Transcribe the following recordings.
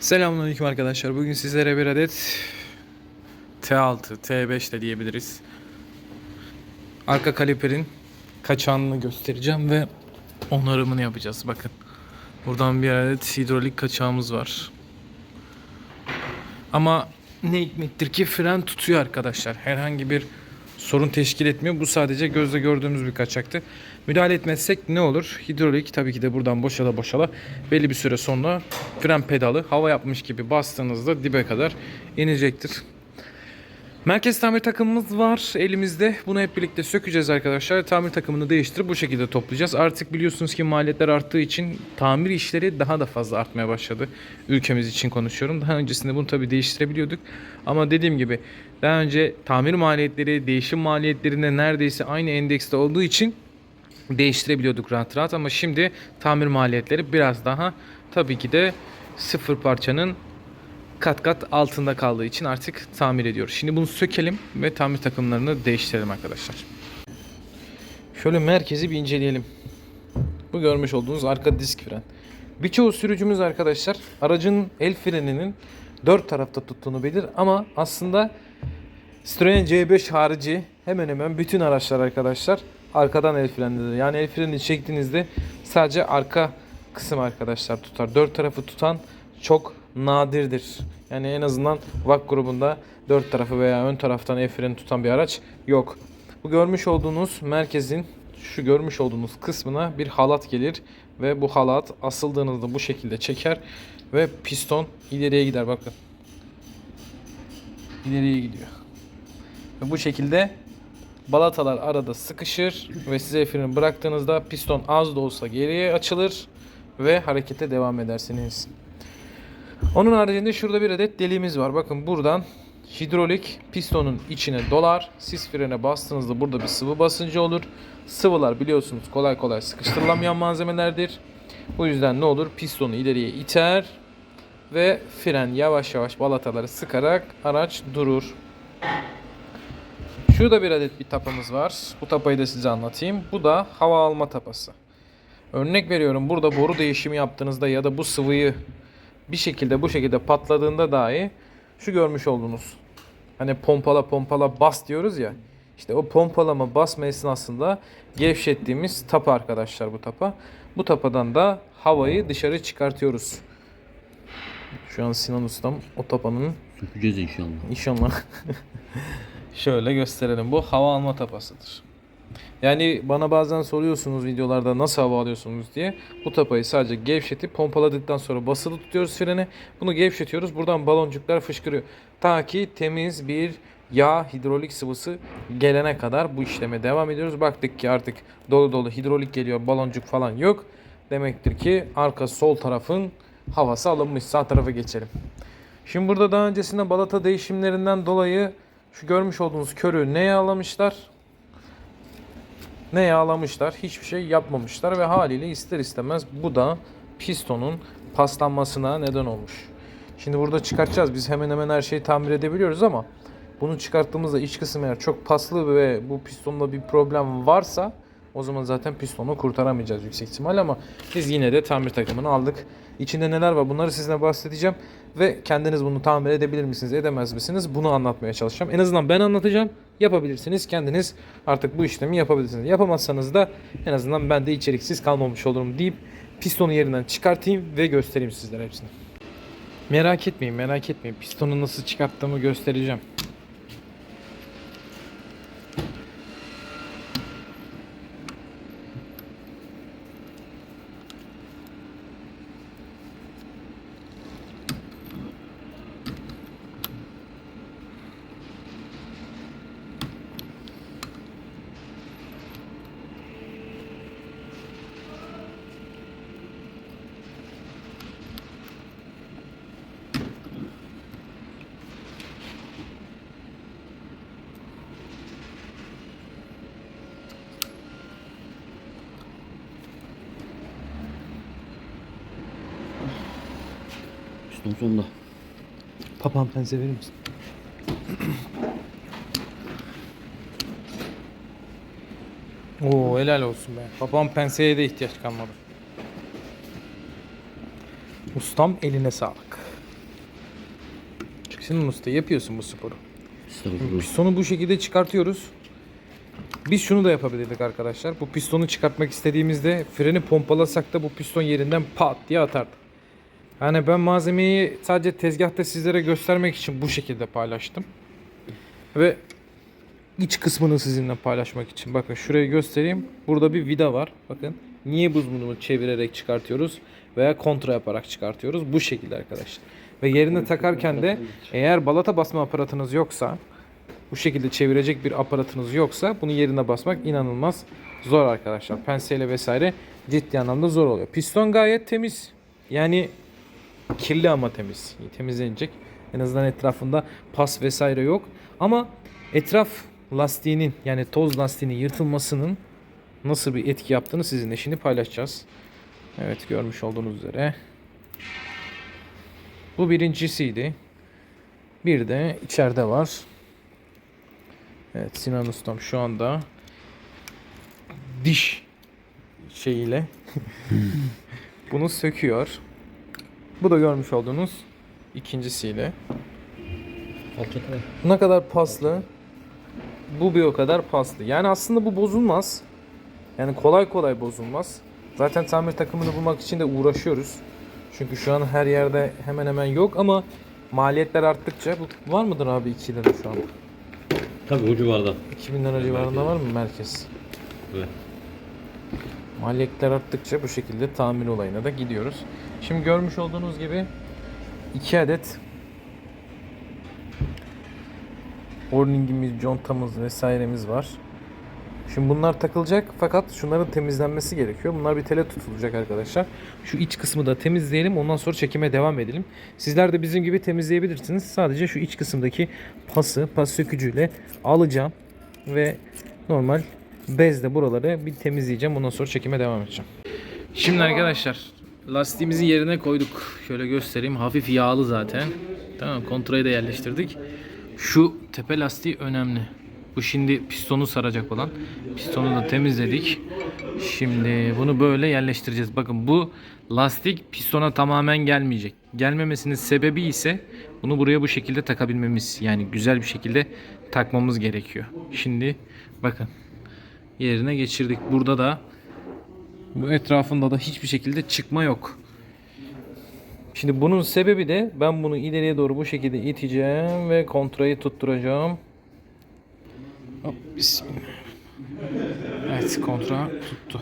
Selamünaleyküm arkadaşlar. Bugün sizlere bir adet T6, T5 de diyebiliriz. Arka kaliperin kaçağını göstereceğim ve onarımını yapacağız. Bakın. Buradan bir adet hidrolik kaçağımız var. Ama ne hikmettir ki fren tutuyor arkadaşlar. Herhangi bir sorun teşkil etmiyor. Bu sadece gözle gördüğümüz bir kaçaktı. Müdahale etmezsek ne olur? Hidrolik tabii ki de buradan boşala boşala belli bir süre sonra fren pedalı hava yapmış gibi bastığınızda dibe kadar inecektir. Merkez tamir takımımız var elimizde. Bunu hep birlikte sökeceğiz arkadaşlar. Tamir takımını değiştirip bu şekilde toplayacağız. Artık biliyorsunuz ki maliyetler arttığı için tamir işleri daha da fazla artmaya başladı. Ülkemiz için konuşuyorum. Daha öncesinde bunu tabii değiştirebiliyorduk. Ama dediğim gibi daha önce tamir maliyetleri, değişim maliyetlerinde neredeyse aynı endekste olduğu için değiştirebiliyorduk rahat rahat ama şimdi tamir maliyetleri biraz daha tabii ki de sıfır parçanın kat kat altında kaldığı için artık tamir ediyoruz. Şimdi bunu sökelim ve tamir takımlarını değiştirelim arkadaşlar. Şöyle merkezi bir inceleyelim. Bu görmüş olduğunuz arka disk fren. Birçoğu sürücümüz arkadaşlar aracın el freninin dört tarafta tuttuğunu bilir ama aslında Citroen C5 harici hemen hemen bütün araçlar arkadaşlar arkadan el frenlidir. Yani el frenini çektiğinizde sadece arka kısım arkadaşlar tutar. Dört tarafı tutan çok nadirdir. Yani en azından VAK grubunda dört tarafı veya ön taraftan el freni tutan bir araç yok. Bu görmüş olduğunuz merkezin şu görmüş olduğunuz kısmına bir halat gelir ve bu halat asıldığınızda bu şekilde çeker ve piston ileriye gider bakın. İleriye gidiyor. Ve bu şekilde balatalar arada sıkışır ve size freni bıraktığınızda piston az da olsa geriye açılır ve harekete devam edersiniz. Onun haricinde şurada bir adet deliğimiz var. Bakın buradan hidrolik pistonun içine dolar. Siz frene bastığınızda burada bir sıvı basıncı olur. Sıvılar biliyorsunuz kolay kolay sıkıştırılamayan malzemelerdir. Bu yüzden ne olur? Pistonu ileriye iter ve fren yavaş yavaş balataları sıkarak araç durur. Şurada bir adet bir tapamız var. Bu tapayı da size anlatayım. Bu da hava alma tapası. Örnek veriyorum burada boru değişimi yaptığınızda ya da bu sıvıyı bir şekilde bu şekilde patladığında dahi şu görmüş olduğunuz hani pompala pompala bas diyoruz ya işte o pompalama basma esnasında gevşettiğimiz tapa arkadaşlar bu tapa. Bu tapadan da havayı dışarı çıkartıyoruz. Şu an Sinan Ustam o tapanın Sökeceğiz inşallah. İnşallah. Şöyle gösterelim. Bu hava alma tapasıdır. Yani bana bazen soruyorsunuz videolarda nasıl hava alıyorsunuz diye. Bu tapayı sadece gevşetip pompaladıktan sonra basılı tutuyoruz freni. Bunu gevşetiyoruz. Buradan baloncuklar fışkırıyor. Ta ki temiz bir yağ hidrolik sıvısı gelene kadar bu işleme devam ediyoruz. Baktık ki artık dolu dolu hidrolik geliyor. Baloncuk falan yok. Demektir ki arka sol tarafın havası alınmış. Sağ tarafa geçelim. Şimdi burada daha öncesinde balata değişimlerinden dolayı şu görmüş olduğunuz körü ne yağlamışlar? Ne yağlamışlar? Hiçbir şey yapmamışlar ve haliyle ister istemez bu da pistonun paslanmasına neden olmuş. Şimdi burada çıkartacağız. Biz hemen hemen her şeyi tamir edebiliyoruz ama bunu çıkarttığımızda iç kısım eğer çok paslı ve bu pistonda bir problem varsa o zaman zaten pistonu kurtaramayacağız yüksek ihtimal ama biz yine de tamir takımını aldık. İçinde neler var bunları sizinle bahsedeceğim ve kendiniz bunu tamir edebilir misiniz edemez misiniz bunu anlatmaya çalışacağım. En azından ben anlatacağım yapabilirsiniz kendiniz artık bu işlemi yapabilirsiniz. Yapamazsanız da en azından ben de içeriksiz kalmamış olurum deyip pistonu yerinden çıkartayım ve göstereyim sizlere hepsini. Merak etmeyin merak etmeyin pistonu nasıl çıkarttığımı göstereceğim. Piston sonda. Papam pense verir misin? Oo helal olsun be. Babam penseye de ihtiyaç kalmadı. Ustam eline sağlık. Sinan Usta yapıyorsun bu sporu. Pistonu bu şekilde çıkartıyoruz. Biz şunu da yapabilirdik arkadaşlar. Bu pistonu çıkartmak istediğimizde freni pompalasak da bu piston yerinden pat diye atardı. Yani ben malzemeyi sadece tezgahta sizlere göstermek için bu şekilde paylaştım. Ve iç kısmını sizinle paylaşmak için. Bakın şurayı göstereyim. Burada bir vida var. Bakın. Niye buz bunu çevirerek çıkartıyoruz veya kontra yaparak çıkartıyoruz. Bu şekilde arkadaşlar. Ve yerine takarken de eğer balata basma aparatınız yoksa bu şekilde çevirecek bir aparatınız yoksa bunu yerine basmak inanılmaz zor arkadaşlar. Penseyle vesaire ciddi anlamda zor oluyor. Piston gayet temiz. Yani kirli ama temiz. Temizlenecek. En azından etrafında pas vesaire yok. Ama etraf lastiğinin yani toz lastiğinin yırtılmasının nasıl bir etki yaptığını sizinle şimdi paylaşacağız. Evet görmüş olduğunuz üzere. Bu birincisiydi. Bir de içeride var. Evet Sinan Ustam şu anda diş şeyiyle bunu söküyor. Bu da görmüş olduğunuz ikincisiyle. Ne kadar paslı. Bu bir o kadar paslı. Yani aslında bu bozulmaz. Yani kolay kolay bozulmaz. Zaten tamir takımını bulmak için de uğraşıyoruz. Çünkü şu an her yerde hemen hemen yok ama maliyetler arttıkça bu var mıdır abi 2 lira şu an? Tabii o civarda. 2000 lira civarında var mı merkez? Evet. Maliyetler arttıkça bu şekilde tamir olayına da gidiyoruz. Şimdi görmüş olduğunuz gibi 2 adet Orling'imiz, contamız vesairemiz var. Şimdi bunlar takılacak fakat şunların temizlenmesi gerekiyor. Bunlar bir tele tutulacak arkadaşlar. Şu iç kısmı da temizleyelim ondan sonra çekime devam edelim. Sizler de bizim gibi temizleyebilirsiniz. Sadece şu iç kısımdaki pası, pas sökücüyle alacağım ve normal bezle buraları bir temizleyeceğim. Ondan sonra çekime devam edeceğim. Şimdi arkadaşlar lastiğimizi yerine koyduk. Şöyle göstereyim. Hafif yağlı zaten. Tamam kontrayı da yerleştirdik. Şu tepe lastiği önemli. Bu şimdi pistonu saracak olan. Pistonu da temizledik. Şimdi bunu böyle yerleştireceğiz. Bakın bu lastik pistona tamamen gelmeyecek. Gelmemesinin sebebi ise bunu buraya bu şekilde takabilmemiz. Yani güzel bir şekilde takmamız gerekiyor. Şimdi bakın yerine geçirdik. Burada da bu etrafında da hiçbir şekilde çıkma yok. Şimdi bunun sebebi de ben bunu ileriye doğru bu şekilde iteceğim ve kontrayı tutturacağım. Hop, bismillah. Evet kontra tuttu.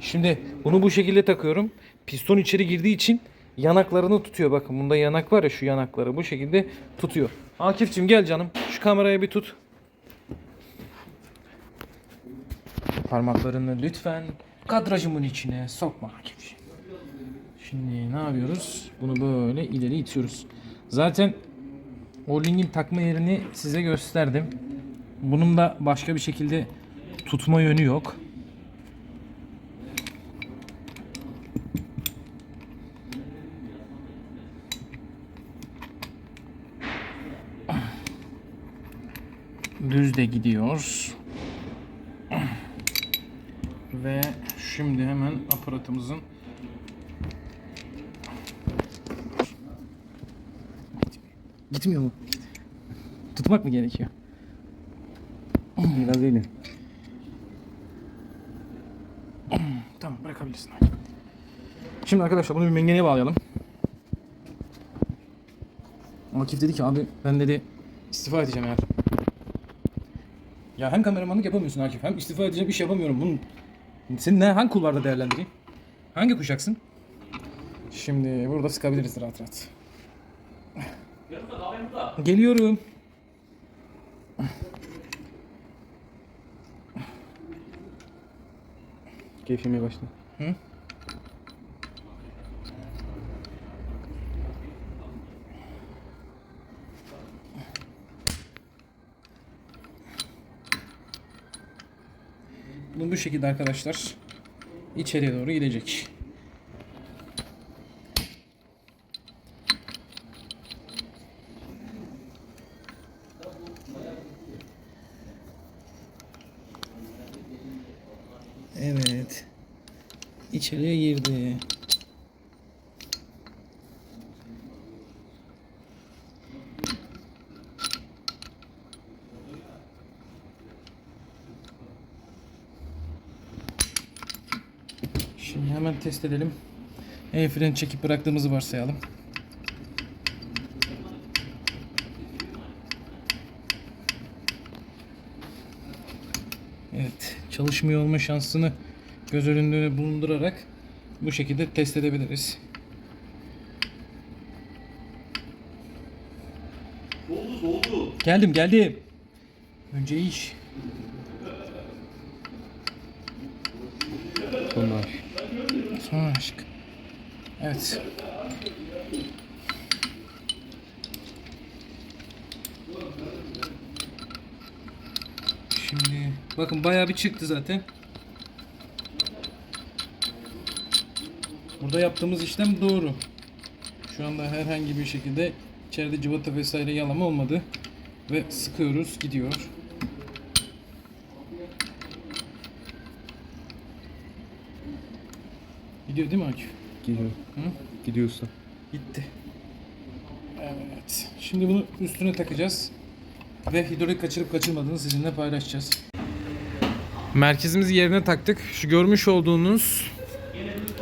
Şimdi bunu bu şekilde takıyorum. Piston içeri girdiği için yanaklarını tutuyor. Bakın bunda yanak var ya şu yanakları bu şekilde tutuyor. Akif'cim gel canım. Şu kameraya bir tut. Parmaklarını lütfen kadrajımın içine sokma Akif. Şimdi ne yapıyoruz? Bunu böyle ileri itiyoruz. Zaten O-Link'in takma yerini size gösterdim. Bunun da başka bir şekilde tutma yönü yok. Düz de gidiyor. Ve şimdi hemen aparatımızın Gitmiyor mu? Tutmak mı gerekiyor? Biraz öyle. Tamam bırakabilirsin. Şimdi arkadaşlar bunu bir mengeneye bağlayalım. Akif dedi ki abi ben dedi istifa edeceğim eğer. Ya hem kameramanlık yapamıyorsun Akif hem istifa edeceğim iş yapamıyorum. Bunun senin ne hangi kulvarda değerlendireyim? Hangi kuşaksın? Şimdi burada sıkabiliriz rahat rahat. Geliyorum. Keyif yemeye başladı. Hı? Bu bu şekilde arkadaşlar içeriye doğru gidecek. Evet. İçeriye girdi. Şimdi hemen test edelim. El freni çekip bıraktığımızı varsayalım. Evet, çalışmıyor olma şansını göz önünde bulundurarak bu şekilde test edebiliriz. Geldim, geldim. Önce iş. Bunlar. Sonra aşk. Evet. Şimdi bakın bayağı bir çıktı zaten. Burada yaptığımız işlem doğru. Şu anda herhangi bir şekilde içeride cıvata vesaire yalama olmadı. Ve sıkıyoruz gidiyor. Gidiyor değil mi Akif? Gidiyor. Hı? Gidiyorsa. Gitti. Evet. Şimdi bunu üstüne takacağız. Ve hidrolik kaçırıp kaçırmadığını sizinle paylaşacağız. Merkezimizi yerine taktık. Şu görmüş olduğunuz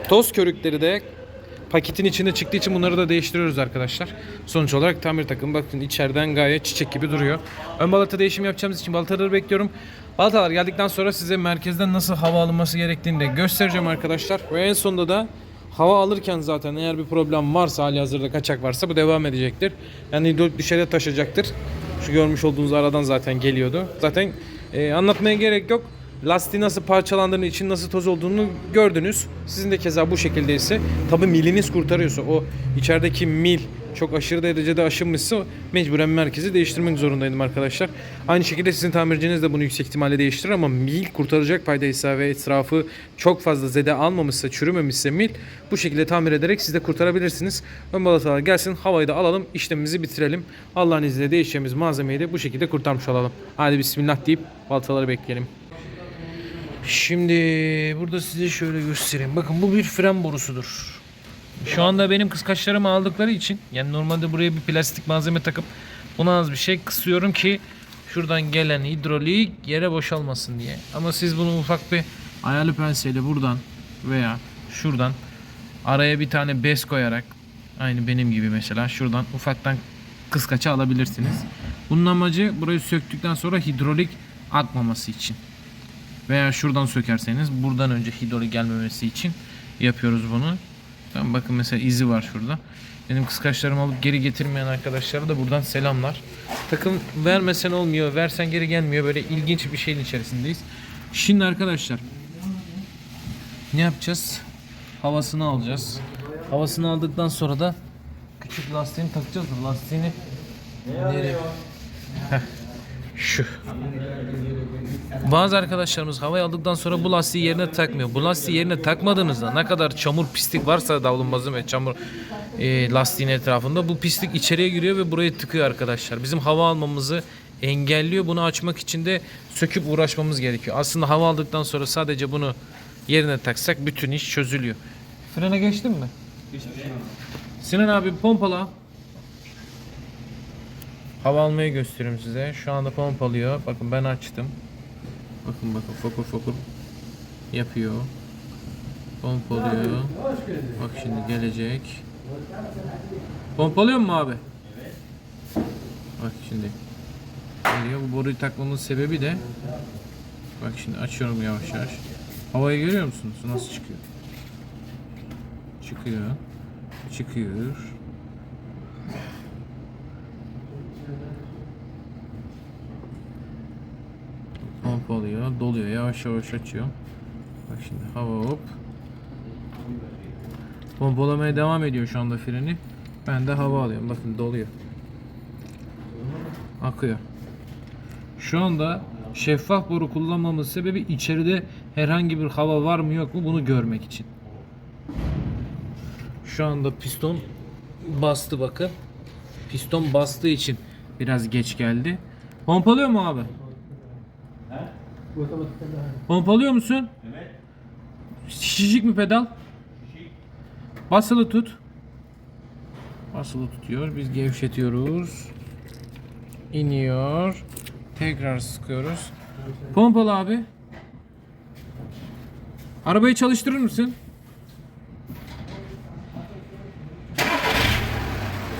toz körükleri de paketin içinde çıktığı için bunları da değiştiriyoruz arkadaşlar. Sonuç olarak tamir takım bakın içeriden gayet çiçek gibi duruyor. Ön balata değişim yapacağımız için balataları bekliyorum. Balatalar geldikten sonra size merkezden nasıl hava alınması gerektiğini de göstereceğim arkadaşlar. Ve en sonunda da hava alırken zaten eğer bir problem varsa hali hazırda kaçak varsa bu devam edecektir. Yani dışarıya taşacaktır. Şu görmüş olduğunuz aradan zaten geliyordu. Zaten e, anlatmaya gerek yok. Lastiği nasıl parçalandığını, için nasıl toz olduğunu gördünüz. Sizin de keza bu şekilde ise tabi miliniz kurtarıyorsa o içerideki mil çok aşırı derecede aşınmışsa mecburen merkezi değiştirmek zorundaydım arkadaşlar. Aynı şekilde sizin tamirciniz de bunu yüksek ihtimalle değiştirir ama mil kurtaracak paydaysa ve etrafı çok fazla zede almamışsa, çürümemişse mil bu şekilde tamir ederek siz de kurtarabilirsiniz. Ön balatalar gelsin havayı da alalım işlemimizi bitirelim. Allah'ın izniyle değişeceğimiz malzemeyi de bu şekilde kurtarmış olalım. Hadi bismillah deyip balataları bekleyelim. Şimdi burada size şöyle göstereyim. Bakın bu bir fren borusudur. Şu anda benim kıskaçlarımı aldıkları için yani normalde buraya bir plastik malzeme takıp buna az bir şey kısıyorum ki şuradan gelen hidrolik yere boşalmasın diye. Ama siz bunu ufak bir ayarlı penseyle buradan veya şuradan araya bir tane bez koyarak aynı benim gibi mesela şuradan ufaktan kıskaçı alabilirsiniz. Bunun amacı burayı söktükten sonra hidrolik akmaması için. Veya şuradan sökerseniz buradan önce hidrolik gelmemesi için yapıyoruz bunu. Tamam, bakın mesela izi var şurada. Benim kıskaçlarımı alıp geri getirmeyen arkadaşlara da buradan selamlar. Takım vermesen olmuyor, versen geri gelmiyor. Böyle ilginç bir şeyin içerisindeyiz. Şimdi arkadaşlar ne yapacağız? Havasını alacağız. Havasını aldıktan sonra da küçük lastiğini takacağız. da Lastiğini nereye? Şu. Bazı arkadaşlarımız havayı aldıktan sonra bu lastiği yerine takmıyor. Bu lastiği yerine takmadığınızda ne kadar çamur pislik varsa davlumbazın ve çamur e, lastiğin etrafında bu pislik içeriye giriyor ve burayı tıkıyor arkadaşlar. Bizim hava almamızı engelliyor. Bunu açmak için de söküp uğraşmamız gerekiyor. Aslında hava aldıktan sonra sadece bunu yerine taksak bütün iş çözülüyor. Frene geçtin mi? Sinan abi pompala. Hava almayı gösteriyorum size. Şu anda pompalıyor. Bakın ben açtım. Bakın bakın fokur fokur yapıyor. Pompalıyor. Bak şimdi gelecek. Pompalıyor mu abi? Bak şimdi. Geliyor. Bu boruyu takmamın sebebi de Bak şimdi açıyorum yavaş yavaş. Havayı görüyor musunuz? Nasıl çıkıyor? Çıkıyor. Çıkıyor. Pompalıyor, doluyor, yavaş yavaş açıyor. Bak şimdi hava hop. Pompalamaya devam ediyor şu anda freni. Ben de hava alıyorum. Bakın doluyor. Akıyor. Şu anda şeffaf boru kullanmamız sebebi içeride herhangi bir hava var mı yok mu bunu görmek için. Şu anda piston bastı bakın. Piston bastığı için biraz geç geldi. Pompalıyor mu abi? Pompalıyor musun? Evet. Şişik mi pedal? Şişik. Basılı tut. Basılı tutuyor. Biz gevşetiyoruz. İniyor. Tekrar sıkıyoruz. Pompalı abi. Arabayı çalıştırır mısın?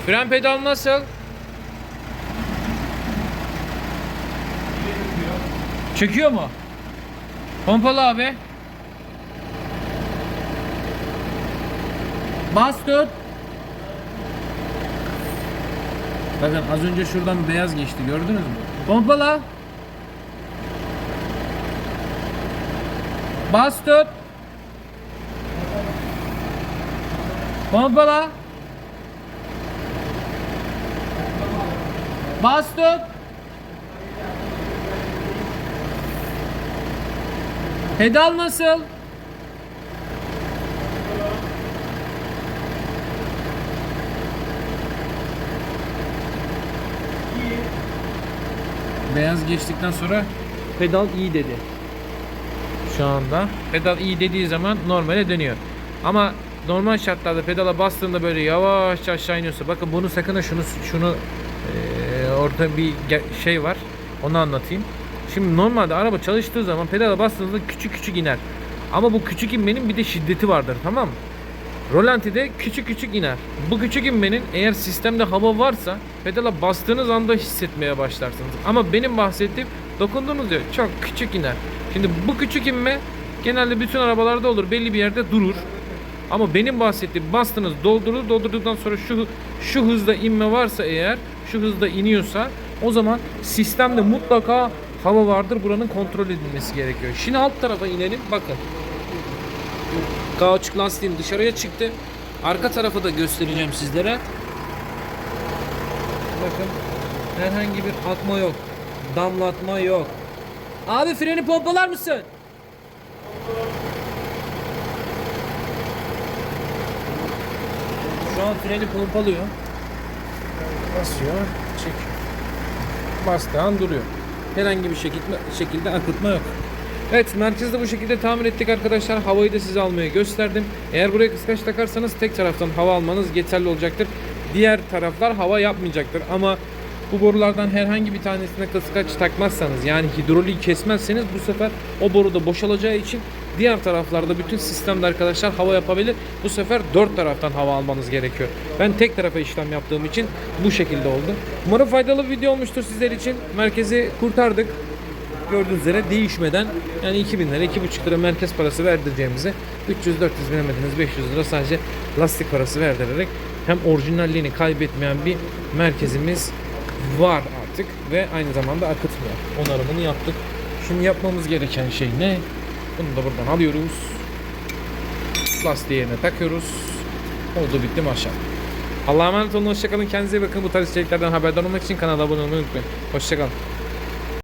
Fren pedal nasıl? Çekiyor mu? Pompalı abi. Bas tut. Bakın az önce şuradan beyaz geçti gördünüz mü? Pompala. Bas tut. Pompala. Bas tut. Pedal nasıl? Beyaz geçtikten sonra pedal iyi dedi. Şu anda pedal iyi dediği zaman normale dönüyor. Ama normal şartlarda pedala bastığında böyle yavaşça aşağı iniyorsa bakın bunu sakın ha şunu şunu eee, orada bir şey var. Onu anlatayım. Şimdi normalde araba çalıştığı zaman pedala bastığınızda küçük küçük iner. Ama bu küçük inmenin bir de şiddeti vardır tamam mı? Rolanti'de küçük küçük iner. Bu küçük inmenin eğer sistemde hava varsa pedala bastığınız anda hissetmeye başlarsınız. Ama benim bahsettiğim dokunduğunuz diyor çok küçük iner. Şimdi bu küçük inme genelde bütün arabalarda olur. Belli bir yerde durur. Ama benim bahsettiğim bastınız doldurur doldurduktan sonra şu şu hızda inme varsa eğer şu hızda iniyorsa o zaman sistemde mutlaka hava vardır. Buranın kontrol edilmesi gerekiyor. Şimdi alt tarafa inelim. Bakın. Kauçuk lastiğim dışarıya çıktı. Arka tarafı da göstereceğim sizlere. Bakın herhangi bir atma yok. Damlatma yok. Abi freni pompalar mısın? Şu an freni pompalıyor. Basıyor, çekiyor. Bastığı an duruyor. Herhangi bir şekilde, şekilde akıtma yok. Evet merkezde bu şekilde tamir ettik arkadaşlar. Havayı da size almaya gösterdim. Eğer buraya kıskaç takarsanız tek taraftan hava almanız yeterli olacaktır. Diğer taraflar hava yapmayacaktır. Ama bu borulardan herhangi bir tanesine kıskaç takmazsanız yani hidroliği kesmezseniz bu sefer o boru da boşalacağı için diğer taraflarda bütün sistemde arkadaşlar hava yapabilir. Bu sefer dört taraftan hava almanız gerekiyor. Ben tek tarafa işlem yaptığım için bu şekilde oldu. Umarım faydalı bir video olmuştur sizler için. Merkezi kurtardık gördüğünüz üzere değişmeden yani 2000 lira 2,5 lira merkez parası verdireceğimize 300-400 binemediniz 500 lira sadece lastik parası verdirerek hem orijinalliğini kaybetmeyen bir merkezimiz var artık ve aynı zamanda akıtmıyor. Onarımını yaptık. Şimdi yapmamız gereken şey ne? Bunu da buradan alıyoruz. Lastiği yerine takıyoruz. Oldu bitti maşallah. Allah'a emanet olun. Hoşçakalın. Kendinize iyi bakın. Bu tarz içeriklerden haberdar olmak için kanala abone olmayı unutmayın. Hoşçakalın.